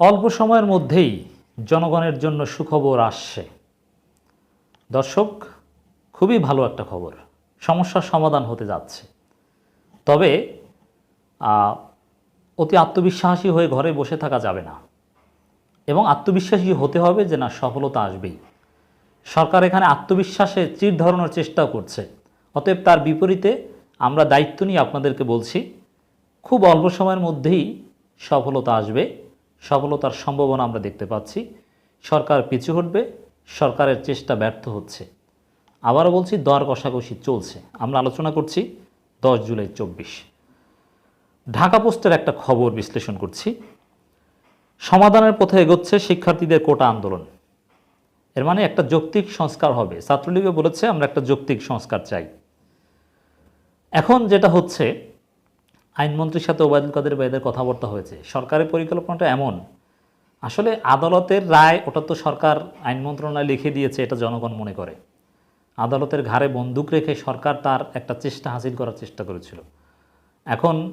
অল্প সময়ের মধ্যেই জনগণের জন্য সুখবর আসছে। দর্শক, খুবই ভালো একটা খবর। সমস্যার সমাধান হতে যাচ্ছে। তবে অতি আত্মবিশ্বাসী হয়ে ঘরে বসে থাকা যাবে না। এবং আত্মবিশ্বাসী হতে হবে যে, না, সফলতা আসবেই। সরকার এখানে আত্মবিশ্বাসে চির ধরানোর চেষ্টাও করছে। অতএব তার বিপরীতে আমরা দায়িত্ব নিয়ে আপনাদেরকে বলছি, খুব অল্প সময়ের মধ্যেই সফলতা আসবে। সফলতার সম্ভাবনা আমরা দেখতে পাচ্ছি। সরকার পিছু হটবে, সরকারের চেষ্টা ব্যর্থ হচ্ছে। আবারও বলছি, দর কষাকষি চলছে। আমরা আলোচনা করছি দশ জুলাই চব্বিশ। ঢাকা পোস্টের একটা খবর বিশ্লেষণ করছি। সমাধানের পথে এগোচ্ছে শিক্ষার্থীদের কোটা আন্দোলন। এর মানে একটা যৌক্তিক সংস্কার হবে। ছাত্রলীগে বলেছে, আমরা একটা যৌক্তিক সংস্কার চাই। এখন যেটা হচ্ছে আইনমন্ত্রীর সাথে ওবায়দুল কাদের বাইদের কথাবার্তা হয়েছে। সরকারের পরিকল্পনাটা এমন। আসলে আদালতের রায়, ওটা তো সরকার আইন মন্ত্রণালয় লিখে দিয়েছে, এটা জনগণ মনে করে। আদালতের ঘাড়ে বন্দুক রেখে সরকার তার একটা চেষ্টা হাসিল করার চেষ্টা করেছিল। এখন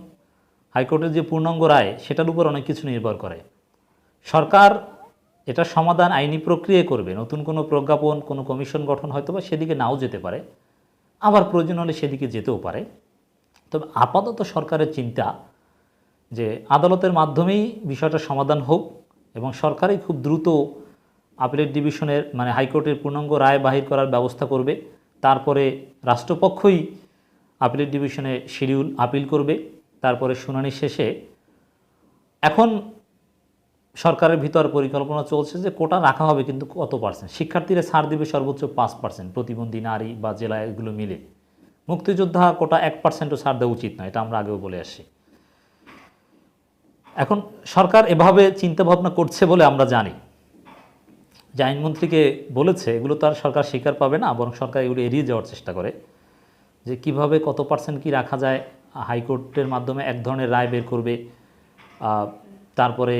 হাইকোর্টের যে পূর্ণাঙ্গ রায়, সেটার উপর অনেক কিছু নির্ভর করে। সরকার এটা সমাধান আইনি প্রক্রিয়ায় করবে। নতুন কোনো প্রজ্ঞাপন, কোনো কমিশন গঠন হয়তো বা সেদিকে নাও যেতে পারে। আবার প্রয়োজন হলে সেদিকে যেতেও পারে। তবে আপাতত সরকারের চিন্তা যে আদালতের মাধ্যমেই বিষয়টা সমাধান হোক এবং সরকারই খুব দ্রুত আপিলেট ডিভিশনের মানে হাইকোর্টের পূর্ণাঙ্গ রায় বাহির করার ব্যবস্থা করবে। তারপরে রাষ্ট্রপক্ষই আপিলেট ডিভিশনে শিডিউল আপিল করবে। তারপরে শুনানি শেষে এখন সরকারের ভিতর পরিকল্পনা চলছে যে কোটা রাখা হবে কিন্তু কত পার্সেন্ট শিক্ষার্থীরা ছাড় দিবে সর্বোচ্চ পাঁচ পার্সেন্ট প্রতিবন্ধী নারী বা জেলা এগুলো মিলে। মুক্তিযোদ্ধা কোটা এক পার্সেন্টও ছাড় দেওয়া উচিত নয় এটা আমরা আগেও বলে আসি এখন সরকার এভাবে চিন্তা ভাবনা করছে বলে আমরা জানি। যে আইনমন্ত্রীকে বলেছে, এগুলো তো আর সরকার স্বীকার পাবে না, বরং সরকার এগুলো এড়িয়ে যাওয়ার চেষ্টা করে। যে কীভাবে কত পার্সেন্ট কি রাখা যায়, হাইকোর্টের মাধ্যমে এক ধরনের রায় বের করবে তারপরে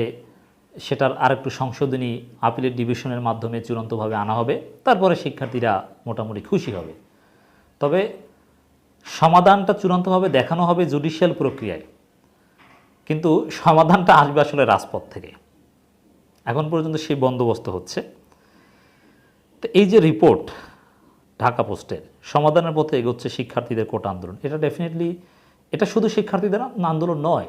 সেটার আরেকটু সংশোধনী আপিলের ডিভিশনের মাধ্যমে চূড়ান্তভাবে আনা হবে, তারপরে শিক্ষার্থীরা মোটামুটি খুশি হবে। তবে সমাধানটা চূড়ান্তভাবে দেখানো হবে জুডিশিয়াল প্রক্রিয়ায়। কিন্তু সমাধানটা আসবে আসলে রাজপথ থেকে। এখন পর্যন্ত সেই বন্দোবস্ত হচ্ছে। তো এই যে রিপোর্ট ঢাকা পোস্টের, সমাধানের পথে এগোচ্ছে শিক্ষার্থীদের কোটা আন্দোলন, এটা ডেফিনেটলি এটা শুধু শিক্ষার্থীদের আন্দোলন নয়।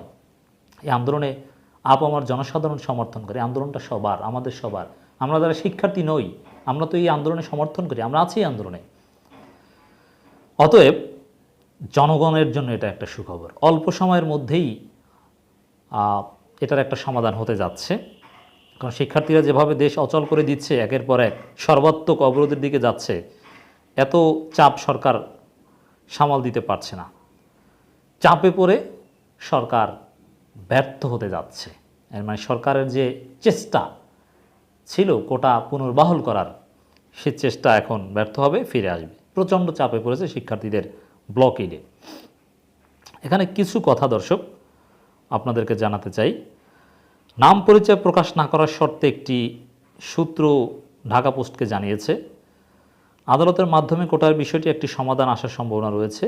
এই আন্দোলনে আপ আমার জনসাধারণ সমর্থন করে, আন্দোলনটা সবার, আমাদের সবার। আমরা যারা শিক্ষার্থী নই, আমরা তো এই আন্দোলনে সমর্থন করি, আমরা আছি এই আন্দোলনে। অতএব জনগণের জন্য এটা একটা সুখবর। অল্প সময়ের মধ্যেই এটার একটা সমাধান হতে যাচ্ছে। কারণ শিক্ষার্থীরা যেভাবে দেশ অচল করে দিচ্ছে, একের পর এক সর্বাত্মক অবরোধের দিকে যাচ্ছে, এত চাপ সরকার সামাল দিতে পারছে না। চাপে পড়ে সরকার ব্যর্থ হতে যাচ্ছে। এর মানে সরকারের যে চেষ্টা ছিল কোটা পুনর্বহাল করার, সে চেষ্টা এখন ব্যর্থ হবে, ফিরে আসবে। প্রচণ্ড চাপে পড়েছে শিক্ষার্থীদের ব্লকেডে এখানে কিছু কথা দর্শক আপনাদেরকে জানাতে চাই। নাম পরিচয় প্রকাশ না করার শর্তে একটি সূত্র ঢাকা পোস্টকে জানিয়েছে। আদালতের মাধ্যমে কোটার বিষয়টি একটি সমাধান আসার সম্ভাবনা রয়েছে।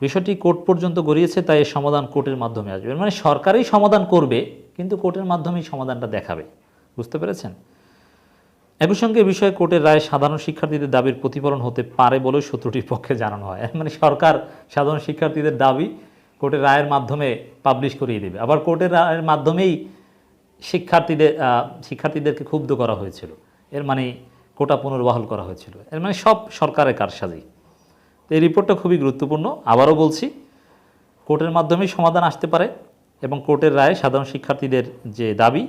বিষয়টি কোর্ট পর্যন্ত গড়িয়েছে, তাই এর সমাধান কোর্টের মাধ্যমে আসবে। মানে সরকারই সমাধান করবে, কিন্তু কোর্টের মাধ্যমেই সমাধানটা দেখাবে। বুঝতে পেরেছেন? একই সঙ্গে বিষয়ে কোর্টের রায় সাধারণ শিক্ষার্থীদের দাবির প্রতিফলন হতে পারে বলেও সূত্রটির পক্ষে জানানো হয়। মানে সরকার সাধারণ শিক্ষার্থীদের দাবি কোর্টের রায়ের মাধ্যমে পাবলিশ করিয়ে দেবে। আবার কোর্টের রায়ের মাধ্যমেই শিক্ষার্থীদের শিক্ষার্থীদেরকে ক্ষুব্ধ করা হয়েছিল। এর মানে কোটা পুনর্বহাল করা হয়েছিল। এর মানে সব সরকারের কারসাজি। তো এই রিপোর্টটা খুবই গুরুত্বপূর্ণ। আবারও বলছি, কোর্টের মাধ্যমেই সমাধান আসতে পারে এবং কোর্টের রায়ে সাধারণ শিক্ষার্থীদের যে দাবি,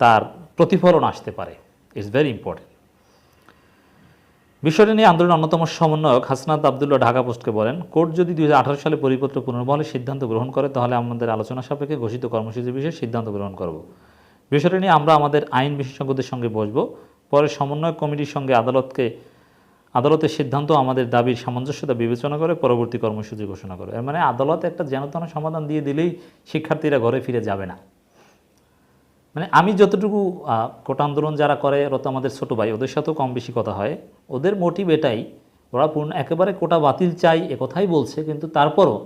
তার প্রতিফলন আসতে পারে। ইটস ভেরি ইম্পর্টেন্ট বিষয়টি নিয়ে আন্দোলনের অন্যতম সমন্বয়ক হাসনাত আবদুল্লাহ ঢাকা পোস্টকে বলেন, কোর্ট যদি দুই সালে পরিপত্র পুনর্বহালের সিদ্ধান্ত গ্রহণ করে, তাহলে আমাদের আলোচনা সাপেক্ষে ঘোষিত কর্মসূচির বিষয়ে সিদ্ধান্ত গ্রহণ করব। বিষয়টি নিয়ে আমরা আমাদের আইন বিশেষজ্ঞদের সঙ্গে বসব। পরে সমন্বয় কমিটির সঙ্গে আদালতকে, আদালতের সিদ্ধান্ত আমাদের দাবির সামঞ্জস্যতা বিবেচনা করে পরবর্তী কর্মসূচি ঘোষণা করে এর মানে আদালত একটা যেনতন সমাধান দিয়ে দিলেই শিক্ষার্থীরা ঘরে ফিরে যাবে না। মানে আমি যতটুকু কোটা আন্দোলন যারা করে, ওরা তো আমাদের ছোটো ভাই, ওদের সাথেও কম বেশি কথা হয়। ওদের মোটিভ এটাই, ওরা পূর্ণ, একেবারে কোটা বাতিল চাই কথাই বলছে, কিন্তু তারপরও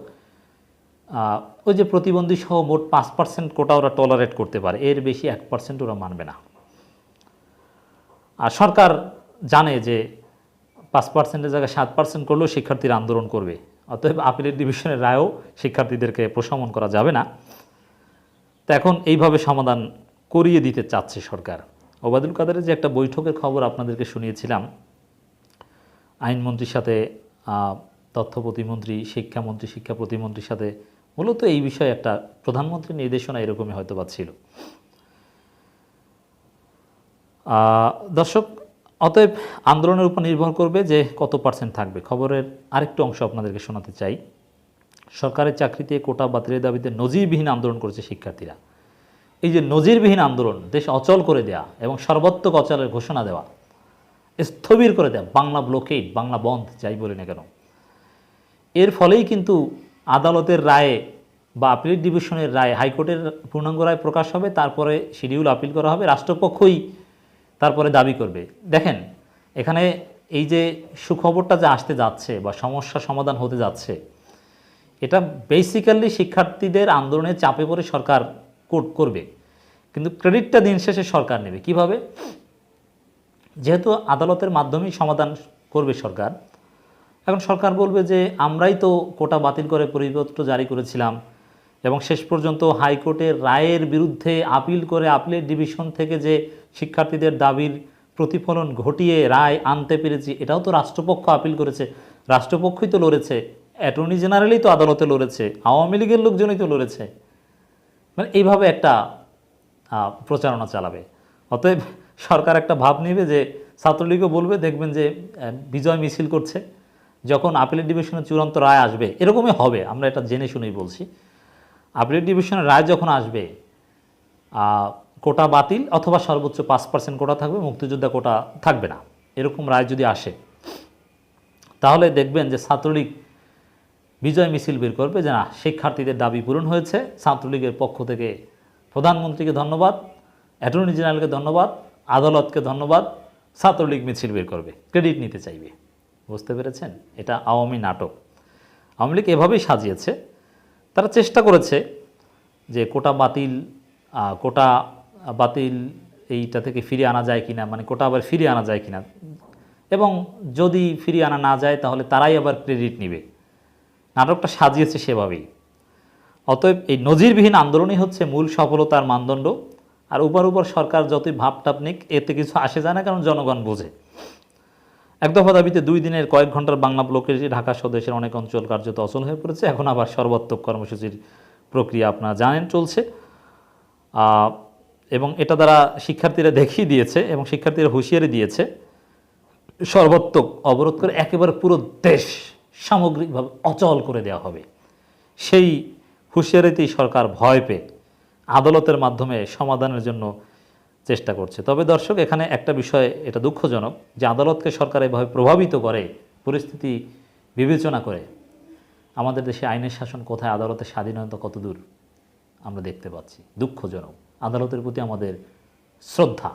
ওই যে প্রতিবন্ধী সহ মোট পাঁচ পার্সেন্ট কোটা ওরা টলারেট করতে পারে, এর বেশি এক পার্সেন্ট ওরা মানবে না। আর সরকার জানে যে পাঁচ পার্সেন্টের জায়গায় সাত পার্সেন্ট করলেও শিক্ষার্থীরা আন্দোলন করবে, অতএব আপিলের ডিভিশনের রায়ও শিক্ষার্থীদেরকে প্রশমন করা যাবে না। তো এখন এইভাবে সমাধান করিয়ে দিতে চাচ্ছে সরকার। ওবায়দুল কাদেরের যে একটা বৈঠকের খবর আপনাদেরকে শুনিয়েছিলাম, আইনমন্ত্রীর সাথে তথ্য প্রতিমন্ত্রী, শিক্ষামন্ত্রী, শিক্ষা প্রতিমন্ত্রীর সাথে মূলত এই বিষয়ে একটা প্রধানমন্ত্রীর নির্দেশনা এরকমই হয়তো বা ছিল। দর্শক, অতএব আন্দোলনের উপর নির্ভর করবে যে কত পার্সেন্ট থাকবে। খবরের আরেকটু অংশ আপনাদেরকে শোনাতে চাই। সরকারের চাকরিতে কোটা বাতিলের দাবিতে নজিরবিহীন আন্দোলন করেছে শিক্ষার্থীরা। এই যে নজিরবিহীন আন্দোলন, দেশ অচল করে দেয়া এবং সর্বাত্মক অচলের ঘোষণা দেওয়া, স্থবির করে দেয়া, বাংলা ব্লকেড বাংলা বন্ধ, যাই বলি না কেন? এর ফলেই কিন্তু আদালতের রায়ে বা আপিল ডিভিশনের রায়, হাইকোর্টের পূর্ণাঙ্গ রায় প্রকাশ হবে, তারপরে শিডিউল আপিল করা হবে, রাষ্ট্রপক্ষই তারপরে দাবি করবে। দেখেন, এখানে এই যে সুখবরটা যে আসতে যাচ্ছে বা সমস্যা সমাধান হতে যাচ্ছে, এটা বেসিক্যালি শিক্ষার্থীদের আন্দোলনের চাপে পড়ে সরকার কোর্ট করবে। কিন্তু ক্রেডিটটা দিন শেষে সরকার নেবে। কীভাবে? যেহেতু আদালতের মাধ্যমেই সমাধান করবে সরকার, এখন সরকার বলবে যে, আমরাই তো কোটা বাতিল করে পরিপত্র জারি করেছিলাম এবং শেষ পর্যন্ত হাইকোর্টের রায়ের বিরুদ্ধে আপিল করে আপিলের ডিভিশন থেকে যে শিক্ষার্থীদের দাবির প্রতিফলন ঘটিয়ে রায় আনতে পেরেছি, এটাও তো রাষ্ট্রপক্ষ আপিল করেছে। রাষ্ট্রপক্ষই তো লড়েছে। অ্যাটর্নি জেনারেলই তো আদালতে লড়েছে। আওয়ামী লীগের লোকজনই তো লড়েছে। মানে এইভাবে একটা প্রচারণা চালাবে। অতএব সরকার একটা ভাব নেবে যে ছাত্রলীগও বলবে, দেখবেন যে বিজয় মিছিল করছে। যখন আপিলের ডিভিশনের চূড়ান্ত রায় আসবে, এরকমই হবে, আমরা এটা জেনে শুনেই বলছি। আপিলের ডিভিশনের রায় যখন আসবে কোটা বাতিল অথবা সর্বোচ্চ পাঁচ পার্সেন্ট কোটা থাকবে, মুক্তিযোদ্ধা কোটা থাকবে না। এরকম রায় যদি আসে, তাহলে দেখবেন যে ছাত্রলীগ বিজয় মিছিল বের করবে যে না, শিক্ষার্থীদের দাবি পূরণ হয়েছে। ছাত্রলীগের পক্ষ থেকে প্রধানমন্ত্রীকে ধন্যবাদ, অ্যাটর্নি জেনারেলকে ধন্যবাদ, আদালতকে ধন্যবাদ, ছাত্রলীগ মিছিল বের করবে। ক্রেডিট নিতে চাইবে। বুঝতে পেরেছেন? এটা আওয়ামী নাটক। আওয়ামী লীগ এভাবেই সাজিয়েছে। তারা চেষ্টা করেছে যে কোটা বাতিল কোটা বাতিল এইটা থেকে ফিরিয়ে আনা যায় কিনা মানে কোটা আবার ফিরিয়ে আনা যায় কিনা। এবং যদি ফিরিয়ে আনা না যায়, তাহলে তারাই আবার ক্রেডিট নেবে। নাটকটা সাজিয়েছে সেভাবেই। অতএব এই নজিরবিহীন আন্দোলনই হচ্ছে মূল সফলতার মানদণ্ড। আর উপর উপর সরকার যতই ভাবটাপ নিক, এতে কিছু আসে যায় না, কারণ জনগণ বোঝে। এক দফা দাবিতে দুই দিনের কয়েক ঘণ্টার বাংলা ব্লকের ঢাকা স্বদেশের অনেক অঞ্চল কার্যত অচল হয়ে পড়েছে। এখন আবার সর্বাত্মক কর্মসূচির প্রক্রিয়া আপনারা জানেন, চলছে। এবং এটা দ্বারা শিক্ষার্থীরা দেখিয়ে দিয়েছে এবং শিক্ষার্থীরা হুঁশিয়ারি দিয়েছে, সর্বাত্মক অবরোধ করে একেবারে পুরো দেশ সামগ্রিকভাবে অচল করে দেওয়া হবে। সেই হুঁশিয়ারিতেই সরকার ভয় পেয়ে আদালতের মাধ্যমে সমাধানের জন্য চেষ্টা করছে। তবে দর্শক, এখানে একটা বিষয় এটা দুঃখজনক যে আদালতকে সরকার এভাবে প্রভাবিত করে, পরিস্থিতি বিবেচনা করে, আমাদের দেশে আইনের শাসন কোথায়, আদালতের স্বাধীনতা কত দূর আমরা দেখতে পাচ্ছি। দুঃখজনক। আদালতের প্রতি আমাদের শ্রদ্ধা।